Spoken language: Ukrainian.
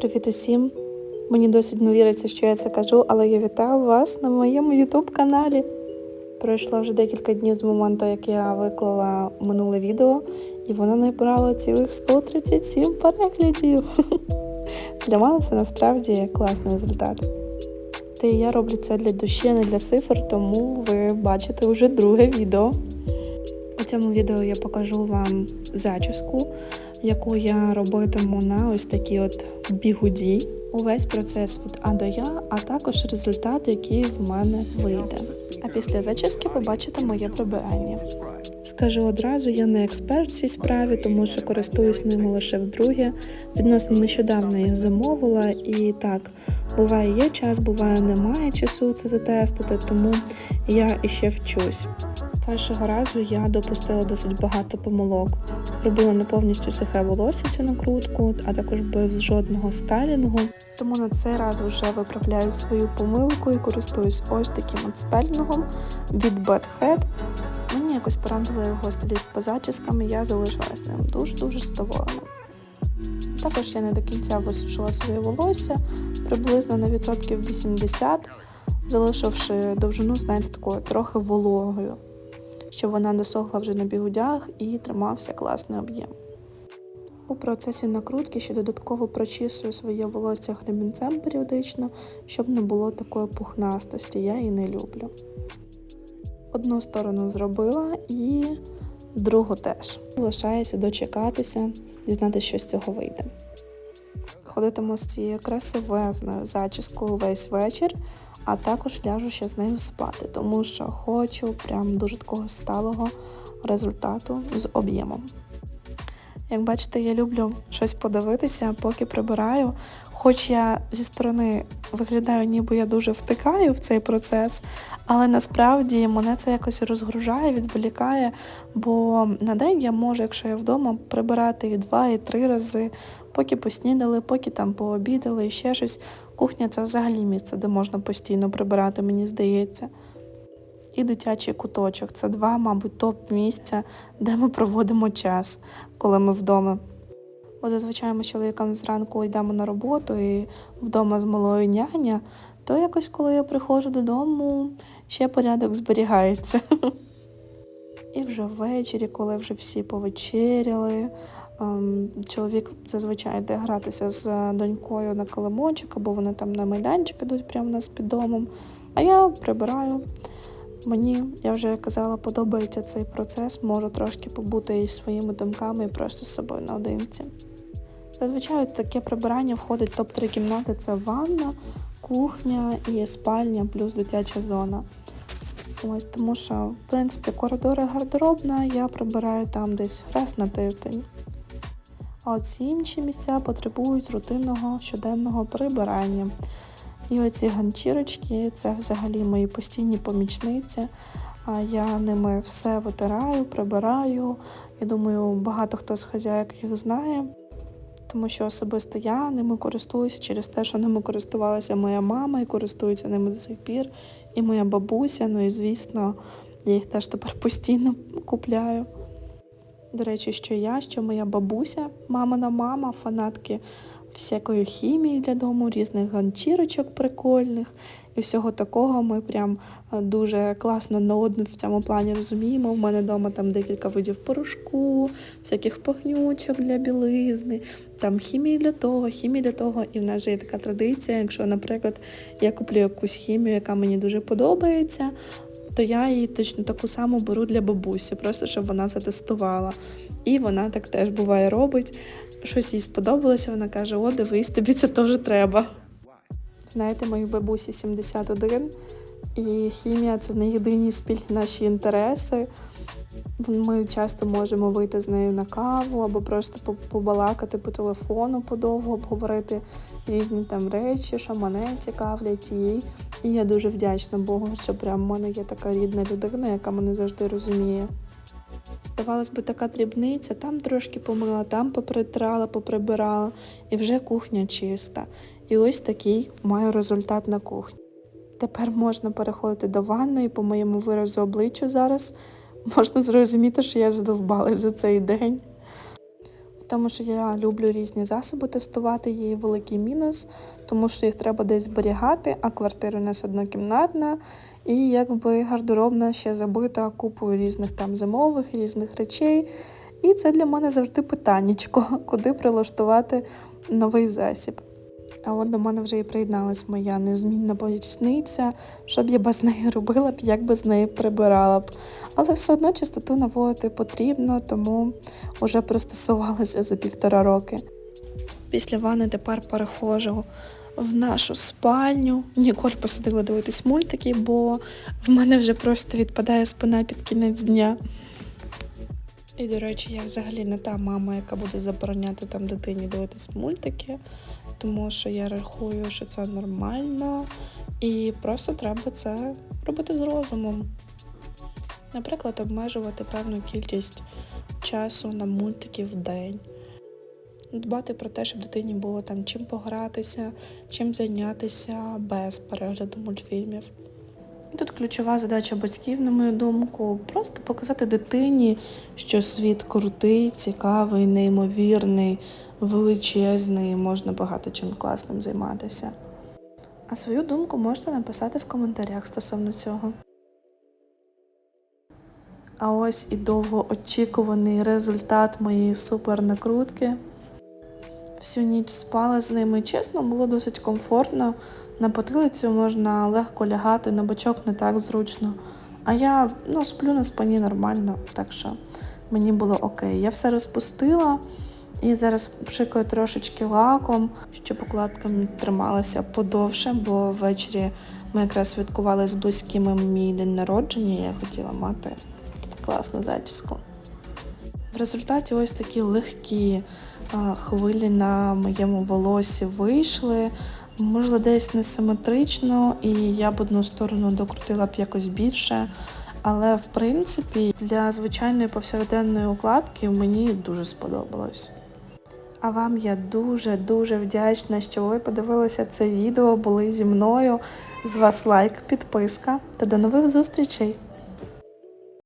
Привіт усім! Мені досить не віриться, що я це кажу, але я вітаю вас на моєму YouTube каналі. Пройшло вже декілька днів з моменту, як я виклала минуле відео, і воно набрало цілих 137 переглядів. Для мене це насправді класний результат. Та і я роблю це для душі, а не для цифр, тому ви бачите вже друге відео. У цьому відео я покажу вам зачіску, яку я робитиму на ось такій от бігуді. Увесь процес від А до Я, а також результат, який в мене вийде. А після зачіски побачите моє прибирання. Скажу одразу, я не експерт в цій справі, тому що користуюсь ними лише вдруге. Відносно нещодавно їх замовила, і так, буває є час, буває немає часу це затестити, тому я іще вчусь. Першого разу я допустила досить багато помилок. Робила не повністю сухе волосся цю накрутку, а також без жодного стайлінгу. Тому на цей раз вже виправляю свою помилку і користуюсь ось таким от стайлінгом від Bad Head. Мені якось порадили його стиліст по зачіскам, і я залишилась ним дуже-дуже задоволена. Також я не до кінця висушила своє волосся, приблизно на відсотків 80, залишивши довжину, знаєте, такою трохи вологою щоб вона досохла вже на бігудях і тримався класний об'єм. У процесі накрутки ще додатково прочісую своє волосся гребінцем періодично, щоб не було такої пухнастості, я її не люблю. Одну сторону зробила і другу теж. Лишається дочекатися, дізнатися, що з цього вийде. Ходитиму з цією красивезною зачіскою весь вечір, а також ляжу ще з нею спати, тому що хочу прям дуже такого сталого результату з об'ємом. Як бачите, я люблю щось подивитися, поки прибираю. Хоч я зі сторони виглядаю, ніби я дуже втикаю в цей процес, але насправді мене це якось розгружає, відволікає. Бо на день я можу, якщо я вдома, прибирати і два, і три рази, поки поснідали, поки там пообідали і ще щось. Кухня це взагалі місце, де можна постійно прибирати, мені здається. І дитячий куточок це два, мабуть, топ місця, де ми проводимо час, коли ми вдома. Бо зазвичай ми з чоловіком зранку йдемо на роботу і вдома з малою няня, то якось, коли я приходжу додому, ще порядок зберігається. І вже ввечері, коли вже всі повечеряли, ем, чоловік зазвичай йде гратися з донькою на килимочок, або вони там на майданчик ідуть прямо у нас під домом. А я прибираю. Мені, я вже казала, подобається цей процес, можу трошки побути із своїми думками і просто з собою наодинці. Зазвичай таке прибирання входить топ-3 кімнати це ванна, кухня і спальня, плюс дитяча зона. Ось Тому що, в принципі, коридори гардеробна, я прибираю там десь раз на тиждень. А от ці інші місця потребують рутинного щоденного прибирання. І оці ганчірочки це взагалі мої постійні помічниці. Я ними все витираю, прибираю. Я думаю, багато хто з хазяїк їх знає, тому що особисто я ними користуюся через те, що ними користувалася моя мама і користується ними до сих пір, і моя бабуся. Ну і звісно, я їх теж тепер постійно купляю. До речі, що я, що моя бабуся, мамина мама, фанатки всякої хімії для дому, різних ганчірочок прикольних і всього такого. Ми прям дуже класно на одну в цьому плані розуміємо. У мене вдома там декілька видів порошку, всяких пахнючок для білизни, там хімії для того, хімії для того. І в нас же є така традиція, якщо, наприклад, я куплю якусь хімію, яка мені дуже подобається. То я її точно таку саму беру для бабусі, просто щоб вона затестувала. І вона так теж буває робить щось їй сподобалося, вона каже: О, дивись, тобі це теж треба. Знаєте, моїй бабусі 71, і хімія це не єдині спільні наші інтереси. Ми часто можемо вийти з нею на каву або просто побалакати по телефону подовго, обговорити різні там речі, що мене цікавлять її. І я дуже вдячна Богу, що прям в мене є така рідна людина, яка мене завжди розуміє. Здавалось би, така дрібниця, там трошки помила, там попритирала, поприбирала, і вже кухня чиста. І ось такий маю результат на кухні. Тепер можна переходити до ванної, по моєму виразу обличчю зараз можна зрозуміти, що я задовбалась за цей день. тому що я люблю різні засоби тестувати, є великий мінус, тому що їх треба десь зберігати, а квартира у нас однокімнатна, і якби гардеробна ще забита купою різних там зимових, різних речей. І це для мене завжди питаннячко, куди прилаштувати новий засіб. А от до мене вже і приєдналась моя незмінна помічниця, що б я без неї робила б, як би з неї прибирала б. Але все одно чистоту наводити потрібно, тому вже пристосувалася за півтора роки. Після ванни тепер переходжу в нашу спальню. Ніколь посадила дивитись мультики, бо в мене вже просто відпадає спина під кінець дня. І, до речі, я взагалі не та мама, яка буде забороняти там дитині дивитись мультики, тому що я рахую, що це нормально, і просто треба це робити з розумом. Наприклад, обмежувати певну кількість часу на мультики в день. Дбати про те, щоб дитині було там чим погратися, чим зайнятися без перегляду мультфільмів. Тут ключова задача батьків, на мою думку, просто показати дитині, що світ крутий, цікавий, неймовірний, величезний, можна багато чим класним займатися. А свою думку можете написати в коментарях стосовно цього. А ось і довгоочікуваний результат моєї супер накрутки. Всю ніч спала з ними. Чесно, було досить комфортно. На потилицю можна легко лягати, на бочок не так зручно. А я ну, сплю на спині нормально, так що мені було окей. Я все розпустила і зараз пшикаю трошечки лаком, щоб покладка трималася подовше, бо ввечері ми якраз святкували з близькими мій день народження, і я хотіла мати класну зачіску. Результаті ось такі легкі хвилі на моєму волосі вийшли. Можливо, десь несиметрично, і я б одну сторону докрутила б якось більше. Але в принципі для звичайної повсякденної укладки мені дуже сподобалось. А вам я дуже дуже вдячна, що ви подивилися це відео, були зі мною. З вас лайк, підписка та до нових зустрічей!